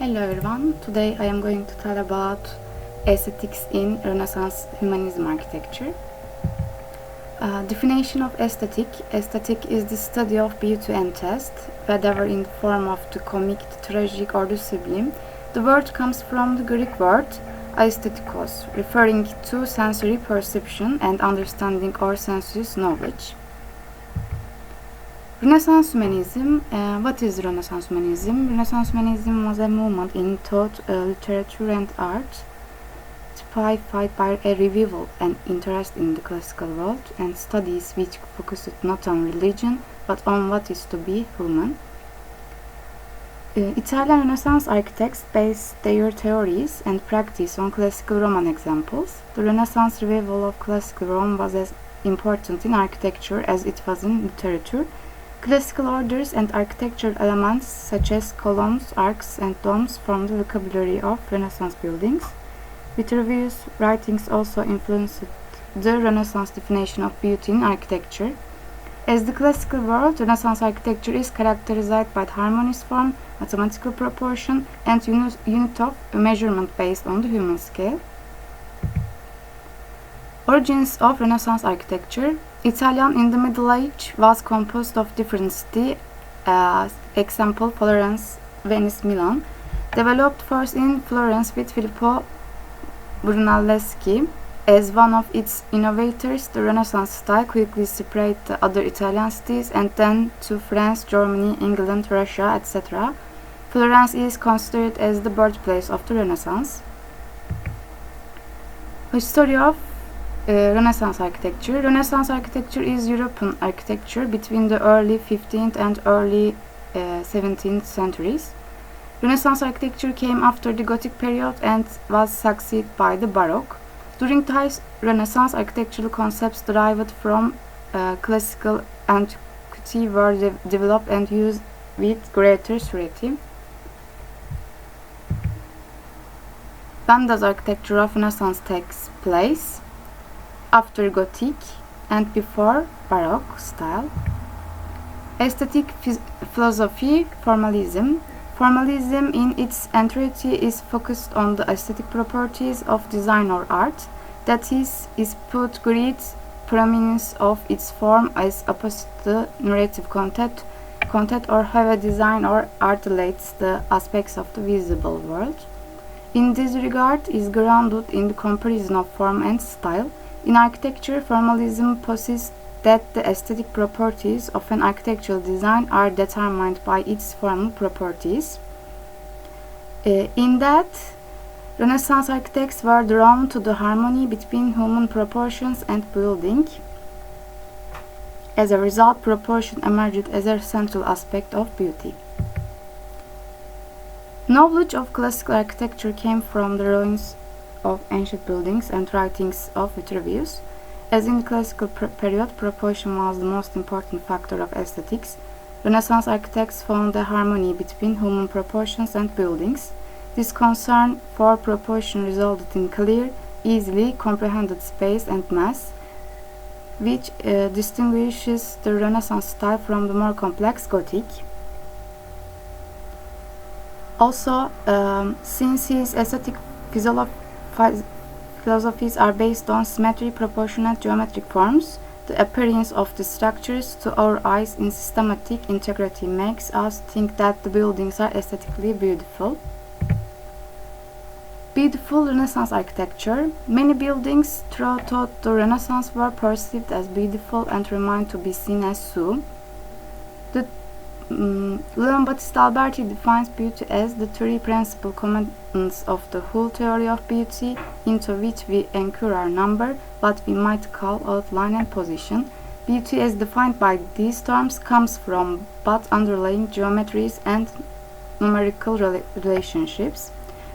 Hello everyone, today I am going to tell about aesthetics in Renaissance humanism architecture. Uh, definition of aesthetic. Aesthetic is the study of beauty and taste, whether in the form of the comic, the tragic or the sublime. The word comes from the Greek word aesthetikos, referring to sensory perception and understanding or sensuous knowledge. Renaissance Humanism. Uh, what is Renaissance Humanism? Renaissance Humanism was a movement in thought, uh, literature, and art, typified by a revival and interest in the classical world and studies which focused not on religion but on what is to be human. Uh, Italian Renaissance architects based their theories and practice on classical Roman examples. The Renaissance revival of classical Rome was as important in architecture as it was in literature Classical orders and architectural elements such as columns, arcs, and domes form the vocabulary of Renaissance buildings. Vitruvius' writings also influenced the Renaissance definition of beauty in architecture. As the classical world, Renaissance architecture is characterized by harmonious form, mathematical proportion, and unit of measurement based on the human scale. Origins of Renaissance architecture Italian in the Middle Age was composed of different cities, uh, example Florence, Venice, Milan. Developed first in Florence with Filippo Brunelleschi as one of its innovators, the Renaissance style quickly spread to other Italian cities and then to France, Germany, England, Russia, etc. Florence is considered as the birthplace of the Renaissance. History of Renaissance architecture. Renaissance architecture is European architecture between the early 15th and early uh, 17th centuries. Renaissance architecture came after the Gothic period and was succeeded by the Baroque. During high Renaissance, architectural concepts derived from uh, classical antiquity were de developed and used with greater surety. When does architecture of Renaissance takes place? After Gothic and before Baroque style. Aesthetic philosophy, formalism. Formalism in its entirety is focused on the aesthetic properties of design or art, that is, is put great prominence of its form as opposed to narrative content, content or how a design or art relates the aspects of the visible world. In this regard is grounded in the comparison of form and style, in architecture, formalism posits that the aesthetic properties of an architectural design are determined by its formal properties. Uh, in that, Renaissance architects were drawn to the harmony between human proportions and building. As a result, proportion emerged as a central aspect of beauty. Knowledge of classical architecture came from the ruins of ancient buildings and writings of Vitruvius. As in the classical period, proportion was the most important factor of aesthetics. Renaissance architects found a harmony between human proportions and buildings. This concern for proportion resulted in clear, easily comprehended space and mass, which uh, distinguishes the Renaissance style from the more complex Gothic. Also, um, since his aesthetic physiology philosophies are based on symmetry, proportional geometric forms. The appearance of the structures to our eyes in systematic integrity makes us think that the buildings are aesthetically beautiful. Beautiful Renaissance architecture. Many buildings throughout the Renaissance were perceived as beautiful and remain to be seen as so. Um, Leon Battista Alberti defines beauty as the three principal components of the whole theory of beauty, into which we anchor our number, what we might call outline and position. Beauty, as defined by these terms, comes from both underlying geometries and numerical rela relationships.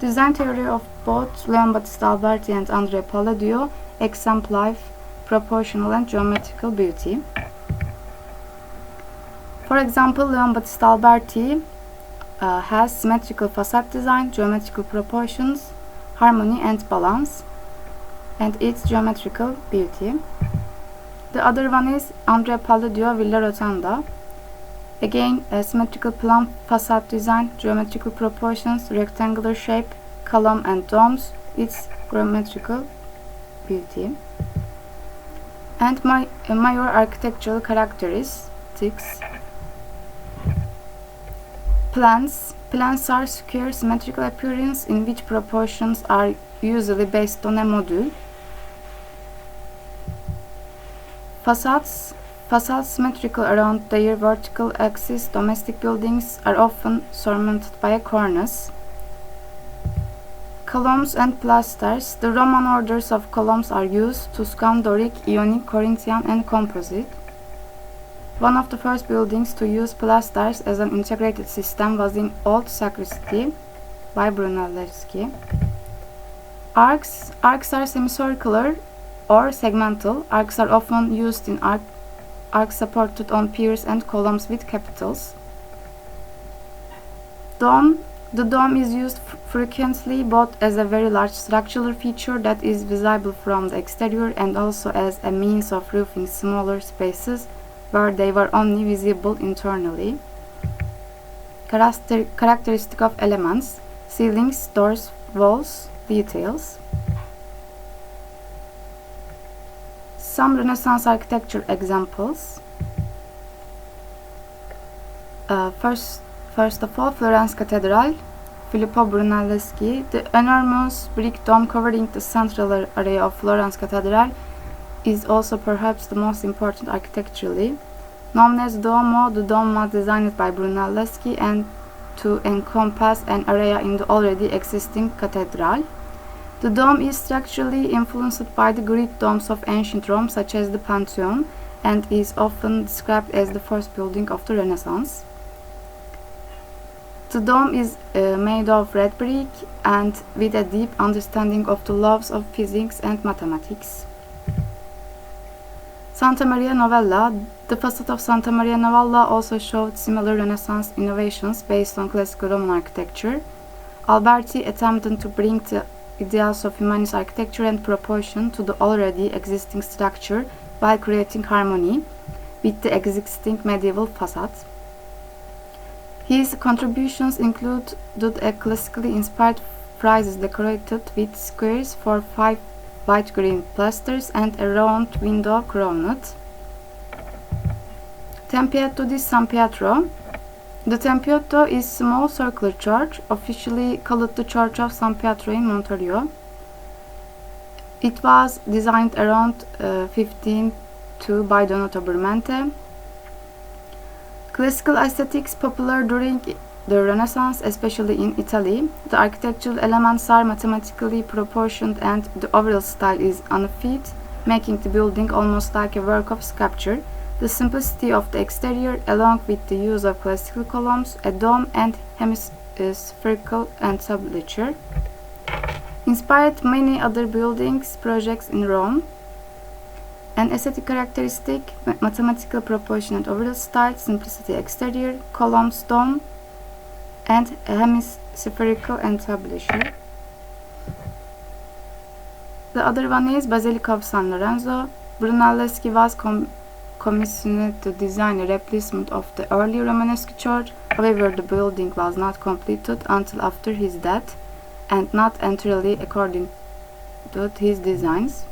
Design theory of both Leon Battista Alberti and Andrea Palladio exemplify proportional and geometrical beauty. For example, Leon Battista Alberti uh, has symmetrical facade design, geometrical proportions, harmony and balance, and its geometrical beauty. The other one is Andrea Palladio Villa Rotunda. Again, a symmetrical plan, facade design, geometrical proportions, rectangular shape, column and domes, its geometrical beauty. And my uh, major architectural characteristics. Plans. Plans are square symmetrical appearance in which proportions are usually based on a module. Facades Facades symmetrical around their vertical axis, domestic buildings are often surmounted by a cornice. Columns and pilasters. The Roman orders of columns are used, Tuscan, Doric, Ionic, Corinthian and Composite. One of the first buildings to use pilasters as an integrated system was in Old Sacristy by Brunelleschi. Arcs. Arcs are semicircular or segmental. Arcs are often used in arc supported on piers and columns with capitals. Dome. The dome is used frequently both as a very large structural feature that is visible from the exterior and also as a means of roofing smaller spaces where they were only visible internally. Character characteristic of elements, ceilings, doors, walls, details. Some Renaissance architecture examples. Uh, first, first of all, Florence Cathedral, Filippo Brunelleschi. The enormous brick dome covering the central area of Florence Cathedral is also perhaps the most important architecturally. Known as Duomo, the dome was designed by Brunelleschi and to encompass an area in the already existing cathedral. The dome is structurally influenced by the Greek domes of ancient Rome, such as the Pantheon, and is often described as the first building of the Renaissance. The dome is uh, made of red brick and with a deep understanding of the laws of physics and mathematics. Santa Maria Novella The facade of Santa Maria Novella also showed similar Renaissance innovations based on classical Roman architecture. Alberti attempted to bring the ideals of humanist architecture and proportion to the already existing structure while creating harmony with the existing medieval facade. His contributions included a classically inspired friezes decorated with squares for five light green plasters and a round window crowned. Tempietto di San Pietro the Tempietto is small circular church, officially called the Church of San Pietro in Montorio. It was designed around uh, 1502 by Donato Bramante. Classical aesthetics popular during the Renaissance, especially in Italy. The architectural elements are mathematically proportioned and the overall style is unfit, making the building almost like a work of sculpture. The simplicity of the exterior, along with the use of classical columns, a dome, and hemispherical entablature, inspired many other buildings projects in Rome. An aesthetic characteristic, mathematical proportion and overall style, simplicity exterior, columns, dome, and hemispherical entablature. The other one is Basilica of San Lorenzo. Brunelleschi was commissioned to design a replacement of the early Romanesque church. However, the building was not completed until after his death and not entirely according to his designs.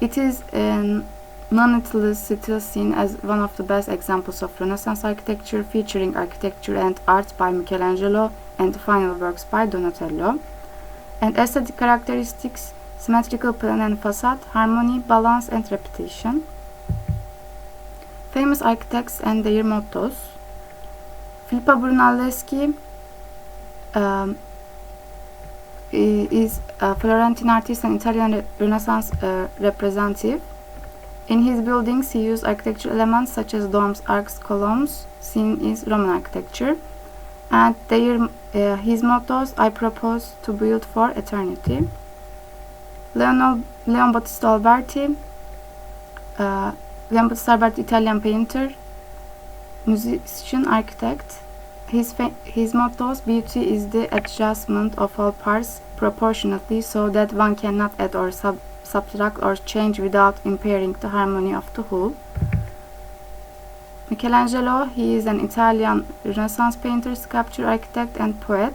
It is in nonetheless still seen as one of the best examples of Renaissance architecture, featuring architecture and art by Michelangelo and final works by Donatello. And aesthetic characteristics, symmetrical plan and facade, harmony, balance, and repetition. Famous architects and their mottos. Filippo Brunelleschi um, is a Florentine artist and Italian Renaissance uh, representative. In his buildings, he used architectural elements such as domes, arcs, columns, seen in Roman architecture. And their, uh, his mottos, I propose to build for eternity. Leon, Leon Battista Alberti, uh, Lambert Starbart, Italian painter, musician, architect. His, his mottos, beauty is the adjustment of all parts proportionately so that one cannot add or sub subtract or change without impairing the harmony of the whole. Michelangelo, he is an Italian Renaissance painter, sculptor, architect, and poet.